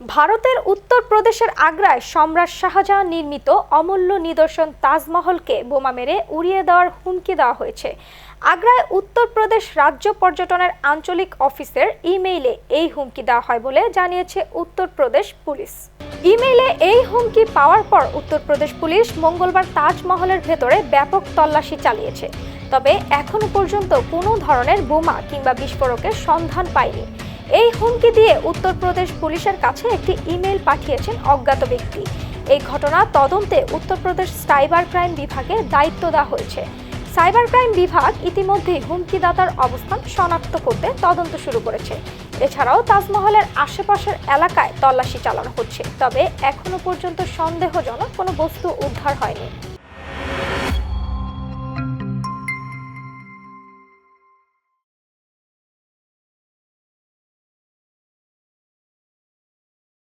ভারতের উত্তরপ্রদেশের আগ্রায় সম্রাট শাহজাহান নির্মিত অমূল্য নিদর্শন তাজমহলকে বোমা মেরে উড়িয়ে দেওয়ার হুমকি দেওয়া হয়েছে। আগ্রায় উত্তরপ্রদেশ রাজ্য পর্যটনের আঞ্চলিক অফিসের ইমেইলে এই হুমকি দেওয়া হয় বলে জানিয়েছে উত্তরপ্রদেশ পুলিশ। ইমেইলে এই হুমকি পাওয়ার পর উত্তরপ্রদেশ পুলিশ মঙ্গলবার তাজমহলের ভেতরে ব্যাপক তল্লাশি চালিয়েছে। তবে এখনও পর্যন্ত কোনো ধরনের বোমা কিংবা বিস্ফোরকের সন্ধান পায়নি। এই হুমকি দিয়ে উত্তরপ্রদেশ পুলিশের কাছে একটি ইমেল পাঠিয়েছেন অজ্ঞাত ব্যক্তি। এই ঘটনা তদন্তে উত্তরপ্রদেশ সাইবার ক্রাইম বিভাগে দায়িত্ব দেওয়া হয়েছে। সাইবার ক্রাইম বিভাগ ইতিমধ্যেই হুমকিদাতার অবস্থান শনাক্ত করতে তদন্ত শুরু করেছে। এছাড়াও তাজমহলের আশেপাশের এলাকায় তল্লাশি চালানো হচ্ছে। তবে এখনও পর্যন্ত সন্দেহজনক কোনো বস্তু উদ্ধার হয়নি।